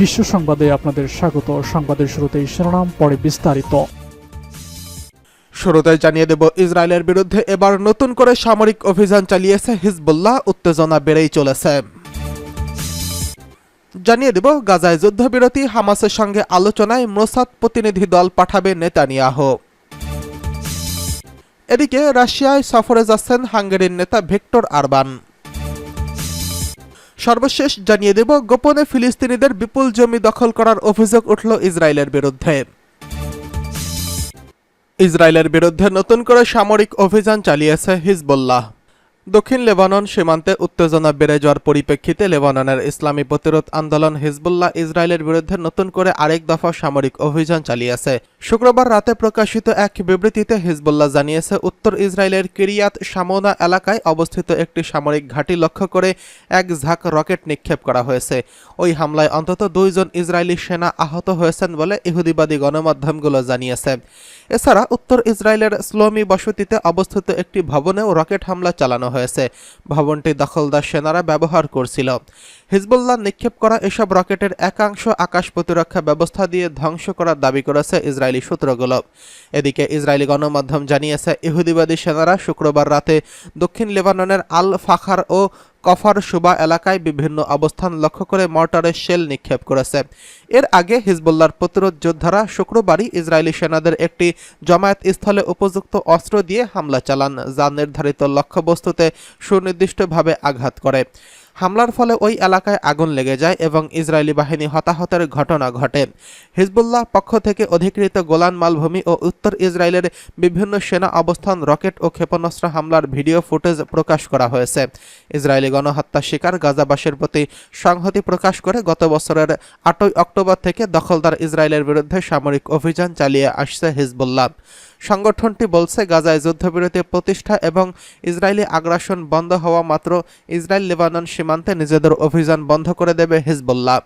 বিশ্ব সংবাদে আপনাদের স্বাগত। সংবাদের শুরুতেই শিরোনাম, পরে বিস্তারিত। শুরুতে জানিয়ে দেব, ইসরায়েলের বিরুদ্ধে এবার নতুন করে সামরিক অভিযান চালিয়েছে হিজবুল্লাহ, উত্তেজনা বেড়েই চলেছে। জানিয়ে দেব, গাজায় যুদ্ধবিরতি, হামাসের সঙ্গে আলোচনায় মোসাদ প্রতিনিধি দল পাঠাবে নেতানিয়াহ। এদিকে রাশিয়ায় সফরে যাচ্ছেন হাঙ্গেরির নেতা ভিক্টর আরবান। সর্বশেষ জানিয়ে দেব, গোপনে ফিলিস্তিনিদের বিপুল জমি দখল করার অভিযোগ উঠল ইসরায়েলের বিরুদ্ধে। ইসরায়েলের বিরুদ্ধে নতুন করে সামরিক অভিযান চালিয়েছে হিজবুল্লাহ। দক্ষিণ লেবানন সীমান্তে উত্তেজনা বেড়ে যাওয়ার পরিপ্রেক্ষিতে লেবাননের ইসলামী প্রতিরোধ আন্দোলন হিজবুল্লাহ ইসরায়েলের বিরুদ্ধে নতুন করে আরেক দফা সামরিক অভিযান চালিয়েছে। শুক্রবার রাতে প্রকাশিত এক বিবৃতিতে হিজবুল্লাহ জানিয়েছে, উত্তর ইসরায়েলের কিরিয়াত সামোনা এলাকায় অবস্থিত একটি সামরিক ঘাঁটি লক্ষ্য করে এক ঝাঁক রকেট নিক্ষেপ করা হয়েছে। ওই হামলায় অন্তত দুইজন ইসরায়েলি সেনা আহত হয়েছেন বলে ইহুদিবাদী গণমাধ্যমগুলো জানিয়েছে। এছাড়া উত্তর ইসরায়েলের স্লোমি বসতিতে অবস্থিত একটি ভবনেও রকেট হামলা চালানো হয়েছে। ভবনটি দখলদার সেনারা ব্যবহার করছিল। হিজবুল্লাহ নিক্ষেপ করা এসব রকেটের একাংশ আকাশ প্রতিরক্ষা ব্যবস্থা দিয়ে ধ্বংস করার দাবি করেছে ইসরায়েলি সূত্রগুলো। এদিকে ইসরায়েলি গণমাধ্যম জানিয়েছে, ইহুদিবাদী সেনারা শুক্রবার রাতে দক্ষিণ লেবাননের আল ফাখার ও কফার সুবা এলাকায় বিভিন্ন অবস্থান লক্ষ্য করে মর্টারের শেল নিক্ষেপ করেছে। এর আগে হিজবুল্লার প্রতিরোধ যোদ্ধারা শুক্রবারই ইসরায়েলি সেনাদের একটি জমায়েত স্থলে উপযুক্ত অস্ত্র দিয়ে হামলা চালান, যা নির্ধারিত লক্ষ্যবস্তুতে সুনির্দিষ্টভাবে আঘাত করে। হামলার ফলে ওই এলাকায় আগুন লেগে যায় এবং ইসরায়েলি বাহিনী হতাহতের ঘটনা ঘটে। হিজবুল্লাহ পক্ষ থেকে অধিকৃত গোলান মালভূমি ও উত্তর ইসরায়েলের বিভিন্ন সেনা অবস্থান, রকেট ও ক্ষেপণাস্ত্র হামলার ভিডিও ফুটেজ প্রকাশ করা হয়েছে। ইসরায়েলি গণহত্যা শিকার গাজাবাসীর প্রতি সংহতি প্রকাশ করে গত বছরের আটই অক্টোবর থেকে দখলদার ইসরায়েলের বিরুদ্ধে সামরিক অভিযান চালিয়ে আসছে হিজবুল্লাহ। সংগঠনটি বলছে, গাজায় যুদ্ধবিরতি প্রতিষ্ঠা এবং ইসরায়েলি আগ্রাসন বন্ধ হওয়া মাত্র ইসরায়েল লেবানন সীমান্তে নিজেদের অভিযান বন্ধ করে দেবে হিজবুল্লাহ।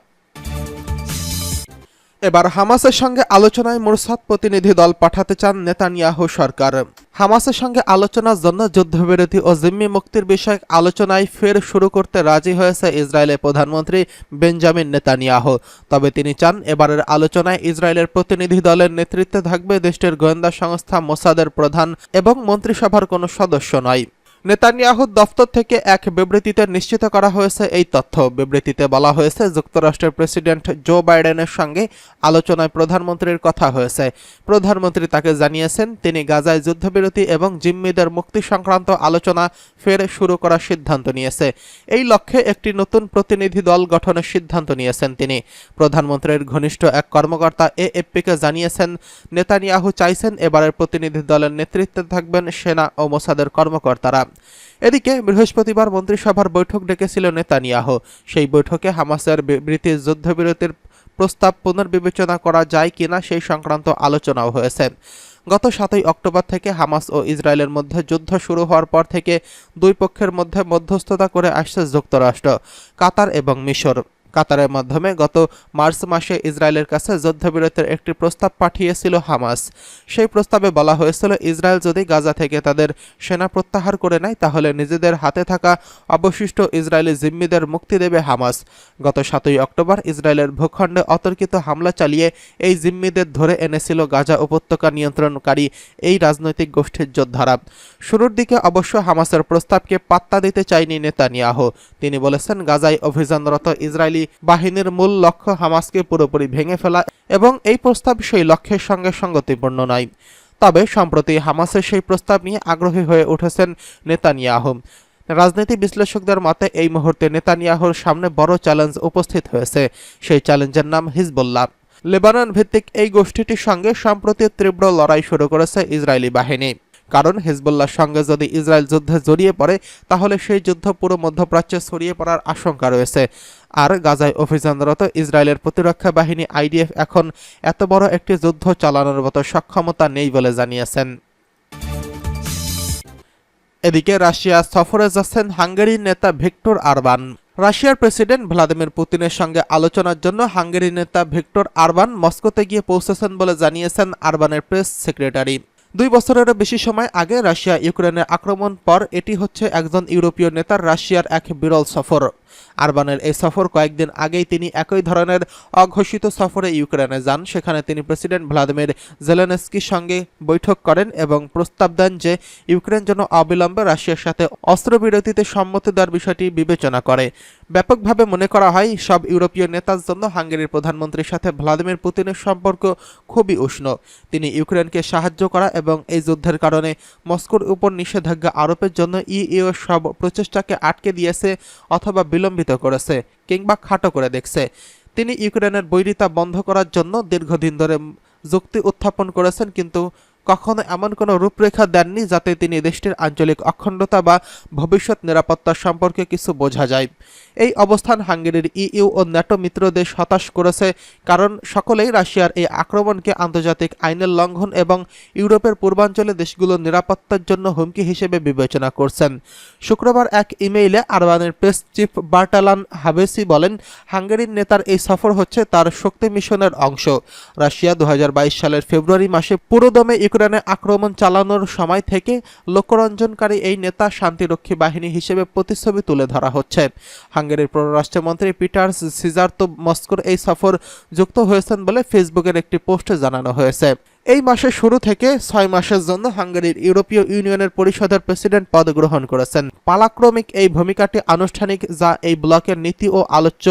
এবার হামাসের সঙ্গে আলোচনায় মোরসাদ প্রতিনিধি দল পাঠাতে চান নেতানিয়াহু সরকার। হামাসের সঙ্গে আলোচনার জন্য যুদ্ধবিরতি ও জিম্মি মুক্তির বিষয়ক আলোচনায় ফের শুরু করতে রাজি হয়েছে ইসরায়েলের প্রধানমন্ত্রী বেঞ্জামিন নেতানিয়াহু। তবে তিনি চান এবারের আলোচনায় ইসরায়েলের প্রতিনিধি দলের নেতৃত্বে থাকবে দেশটির গোয়েন্দা সংস্থা মোসাদের প্রধান এবং মন্ত্রিসভার কোনো সদস্য নয়। নেতানিয়াহুর দফতর থেকে এক বিবৃতিতে নিশ্চিত করা হয়েছে এই তথ্য। বিবৃতিতে বলা হয়েছে, যুক্তরাষ্ট্রের প্রেসিডেন্ট জো বাইডেনের সঙ্গে আলোচনায় প্রধানমন্ত্রীর কথা হয়েছে। প্রধানমন্ত্রী তাকে জানিয়েছেন, তিনি গাজায় যুদ্ধবিরতি এবং জিম্মিদের মুক্তি সংক্রান্ত আলোচনা ফের শুরু করার সিদ্ধান্ত নিয়েছে। এই লক্ষ্যে একটি নতুন প্রতিনিধি দল গঠনের সিদ্ধান্ত নিয়েছেন তিনি। প্রধানমন্ত্রীর ঘনিষ্ঠ এক কর্মকর্তা এ এএফপিকে জানিয়েছেন, নেতানিয়াহু চাইছেন এবারের প্রতিনিধি দলের নেতৃত্বে থাকবেন সেনা ও মোসাদের কর্মকর্তারা। এদিকে বৃহস্পতিবার মন্ত্রিসভার বৈঠক ডেকেছিল নেতানিয়াহ। সেই বৈঠকে হামাসের বিবৃতি যুদ্ধবিরতির প্রস্তাব পুনর্বিবেচনা করা যায় কিনা সেই সংক্রান্ত আলোচনাও হয়েছে। গত সাতই অক্টোবর থেকে হামাস ও ইসরায়েলের মধ্যে যুদ্ধ শুরু হওয়ার পর থেকে দুই পক্ষের মধ্যে মধ্যস্থতা করে আসছে যুক্তরাষ্ট্র, কাতার এবং মিশর। কাতারের মাধ্যমে গত মার্চ মাসে ইসরায়েলের কাছে যুদ্ধবিরতির একটি প্রস্তাব পাঠিয়েছিল হামাস। সেই প্রস্তাবে বলা হয়েছিল, ইসরায়েল যদি গাজা থেকে তাদের সেনা প্রত্যাহার করে নেয়, তাহলে নিজেদের হাতে থাকা অবশিষ্ট ইসরায়েলি জিম্মিদের মুক্তি দেবে হামাস। গত সাতই অক্টোবর ইসরায়েলের ভূখণ্ডে অতর্কিত হামলা চালিয়ে এই জিম্মিদের ধরে এনেছিল গাজা উপত্যকা নিয়ন্ত্রণকারী এই রাজনৈতিক গোষ্ঠীর যোদ্ধারা। শুরুর দিকে অবশ্য হামাসের প্রস্তাবকে পাত্তা দিতে চায়নি নেতানিয়াহ। তিনি বলেছেন, গাজায় অভিযানরত ইসরায়েলি বাহিনীর মূল লক্ষ্য হামাসকে পুরোপুরি ভেঙে ফেলা এবং এই প্রস্তাব সেই লক্ষ্যের সঙ্গে সঙ্গতিপূর্ণ নয়। তবে সম্প্রতি হামাসের সেই প্রস্তাব নিয়ে আগ্রহী হয়ে উঠেছেন নেতানিয়াহু। রাজনীতি বিশ্লেষকদের মতে, এই মুহূর্তে নেতানিয়াহুর সামনে বড় চ্যালেঞ্জ উপস্থিত হয়েছে। সেই চ্যালেঞ্জের নাম হিজবুল্লাহ। লেবানন ভিত্তিক এই গোষ্ঠীটির সঙ্গে সম্প্রতি তীব্র লড়াই শুরু করেছে ইসরায়েলি বাহিনী। কারণ হিজবুল্লাহর সঙ্গে যদি ইসরায়েল যুদ্ধে জড়িয়ে পড়ে, তাহলে সেই যুদ্ধ পুরো মধ্যপ্রাচ্যে ছড়িয়ে পড়ার আশঙ্কা রয়েছে। আর গাজায় অভিযানরত ইসরায়েলের প্রতিরক্ষা বাহিনী আইডিএফ এখন এত বড় একটি যুদ্ধ চালানোর মতো সক্ষমতা নেই বলে জানিয়েছেন। এদিকে রাশিয়া সফরে যাচ্ছেন হাঙ্গেরির নেতা ভিক্টর আরবান। রাশিয়ার প্রেসিডেন্ট ভ্লাদিমির পুতিনের সঙ্গে আলোচনার জন্য হাঙ্গেরির নেতা ভিক্টর আরবান মস্কোতে গিয়ে পৌঁছেছেন বলে জানিয়েছেন আরবানের প্রেস সেক্রেটারি। দুই বছরেরও বেশি সময় আগে রাশিয়া ইউক্রেনের আক্রমণ পর এটি হচ্ছে একজন ইউরোপীয় নেতার রাশিয়ার এক বিরল সফর। আরবানের এই সফর কয়েকদিন আগেই তিনি একই ধরনের অঘোষিত সফরে ইউক্রেনে যান। সেখানে তিনি প্রেসিডেন্ট ভ্লাদিমির জেলেনস্কির সঙ্গে বৈঠক করেন এবং প্রস্তাব দেন যে ইউক্রেন যেন অবিলম্বে রাশিয়ার সাথে অস্ত্রবিরতিতে সম্মতি দেওয়ার বিষয়টি বিবেচনা করে। ব্যাপকভাবে মনে করা হয়, সব ইউরোপীয় নেতার জন্য হাঙ্গেরির প্রধানমন্ত্রীর সাথে ভ্লাদিমির পুতিনের সম্পর্ক খুবই উষ্ণ। তিনি ইউক্রেনকে সাহায্য করা এবং এই যুদ্ধের কারণে মস্কোর উপর নিষেধাজ্ঞা আরোপের জন্য ইইউ সব প্রচেষ্টাকে আটকে দিয়েছে অথবা বিলম্বিত করেছে কিংবা খাটো করে দেখছে। তিনি ইউক্রেনের বৈরিতা বন্ধ করার জন্য দীর্ঘদিন ধরে যুক্তি উত্থাপন করেছেন, কিন্তু কখনো এমন কোনো রূপরেখা দেননি যাতে তিনি দেশটির আঞ্চলিক অখণ্ডতা বা ভবিষ্যৎ নিরাপত্তা সম্পর্কে কিছু বোঝা যায়। এই অবস্থান হাঙ্গেরির ইইউ ও ন্যাটো মিত্র দেশ হতাশ করেছে কারণ সকলেই রাশিয়ার এই আক্রমণকে আন্তর্জাতিক আইনের লঙ্ঘন এবং ইউরোপের পূর্বাঞ্চলে দেশগুলোর নিরাপত্তার জন্য হুমকি হিসেবে বিবেচনা করছেন। শুক্রবার এক ইমেইলে আরবানের প্রেস চিফ বার্টালান হাবেসি বলেন, হাঙ্গেরির নেতার এই সফর হচ্ছে তার শক্তি মিশনের অংশ। রাশিয়া দু হাজার বাইশ সালের ফেব্রুয়ারি মাসে পুরোদমে ইউক্রেনে আক্রমণ চালানোর সময় থেকে লক্ষ্যরঞ্জনকারী এই নেতা শান্তিরক্ষী বাহিনী হিসেবে প্রতিচ্ছবি তুলে ধরা হচ্ছে। হাঙ্গেরির পররাষ্ট্রমন্ত্রী পিটার্স সিজার্তো মস্কোর এই সফর যুক্ত হয়েছেন বলে ফেসবুকের একটি পোস্টে জানানো হয়েছে। এই মাসের শুরু থেকে ছয় মাসের জন্য হাঙ্গেরির ইউরোপীয় ইউনিয়নের পরিষদের প্রেসিডেন্ট পদ গ্রহণ করেছেন। পালাক্রমিক এই ভূমিকাটি আনুষ্ঠানিক যা এই ব্লকের নীতি ও আলোচ্য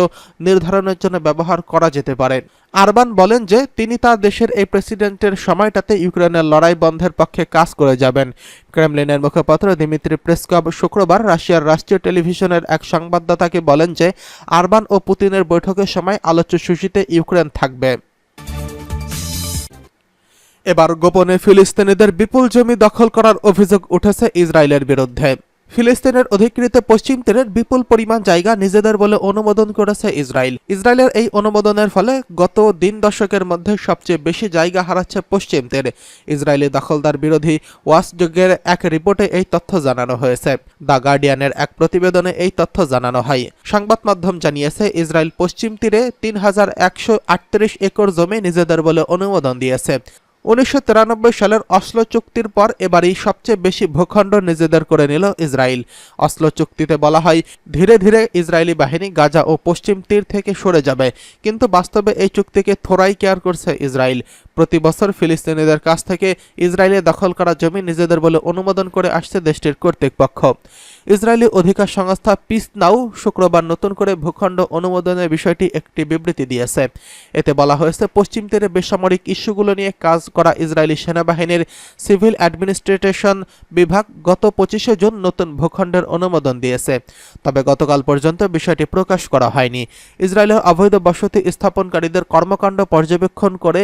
নির্ধারণের জন্য ব্যবহার করা যেতে পারে। আরবান বলেন যে তিনি তার দেশের এই প্রেসিডেন্টের সময়টাতে ইউক্রেনের লড়াই বন্ধের পক্ষে কাজ করে যাবেন। ক্রেমলিনের মুখপাত্র দিমিত্রি প্রেসকভ শুক্রবার রাশিয়ার রাষ্ট্রীয় টেলিভিশনের এক সংবাদদাতাকে বলেন যে আরবান ও পুতিনের বৈঠকের সময় আলোচ্য সূচিতে ইউক্রেন থাকবে। এবার গোপনে ফিলিস্তিনিদের বিপুল জমি দখল করার অভিযোগ উঠেছে ইসরায়েলের বিরুদ্ধে। ফিলিস্তিনের অধিকৃত পশ্চিম তীরের বিপুল পরিমাণ জায়গা নিজেদের বলে অনুমোদন করেছে ইসরায়েল। ইসরায়েলের এই অনুমোদনের ফলে গত দিন দশকের মধ্যে সবচেয়ে বেশি জায়গা হারাচ্ছে পশ্চিম তীর। ইসরায়েলি দখলদার বিরোধী ওয়াসযোগের এক রিপোর্টে এই তথ্য জানানো হয়েছে। দ্য গার্ডিয়ানের এক প্রতিবেদনে এই তথ্য জানানো হয়। সংবাদ মাধ্যম জানিয়েছে, ইসরায়েল পশ্চিম তীরে তিন হাজার একশো আটত্রিশ একর জমি নিজেদের বলে অনুমোদন দিয়েছে। উনিশশো তিরানব্বই সালের অসলো চুক্তির পর এবারই সবচেয়ে বেশি ভূখণ্ড নিজেদের করে নিল ইসরায়েল। অসলো চুক্তিতে বলা হয়, ধীরে ধীরে ইসরায়েলি বাহিনী গাজা ও পশ্চিম তীর থেকে সরে যাবে, কিন্তু বাস্তবে এই চুক্তিকে থোড়াই কেয়ার করছে ইসরায়েল। প্রতি বছর ফিলিস্তিনিদের কাছ থেকে ইসরায়েলে দখল করা জমি নিজেদের বলে অনুমোদন করে আসছে দেশটির কর্তৃপক্ষ। ইসরায়েলি অধিকার সংস্থা পিস নাও শুক্রবার নতুন করে ভূখণ্ড অনুমোদনের বিষয়টি একটি বিবৃতি দিয়েছে। এতে বলা হয়েছে, পশ্চিম তীরে বেসামরিক ইস্যুগুলো নিয়ে কাজ করা ইসরায়েলি সেনাবাহিনীর সিভিল অ্যাডমিনিস্ট্রেশন বিভাগ গত পঁচিশে জুন নতুন ভূখণ্ডের অনুমোদন দিয়েছে। তবে গতকাল পর্যন্ত বিষয়টি প্রকাশ করা হয়নি। ইসরায়েলের অবৈধ বসতি স্থাপনকারীদের কর্মকাণ্ড পর্যবেক্ষণ করে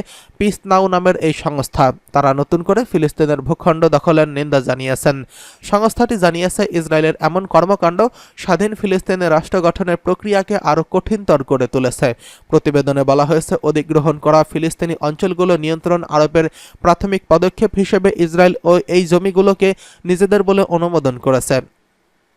পিস নামের এই সংস্থা। তারা নতুন করে ফিলিস্তিনের ভূখণ্ড দখলের নিন্দা জানিয়েছেন। সংস্থাটি জানিয়েছে, ইসরায়েলের এমন কর্মকাণ্ড স্বাধীন ফিলিস্তিনের রাষ্ট্র গঠনের প্রক্রিয়াকে আরও কঠিনতর করে তুলেছে। প্রতিবেদনে বলা হয়েছে অধিগ্রহণ করা ফিলিস্তিনি অঞ্চলগুলো নিয়ন্ত্রণ আরোপের প্রাথমিক পদক্ষেপ হিসেবে ইসরায়েল ও এই জমিগুলোকে নিজেদের বলে অনুমোদন করেছে।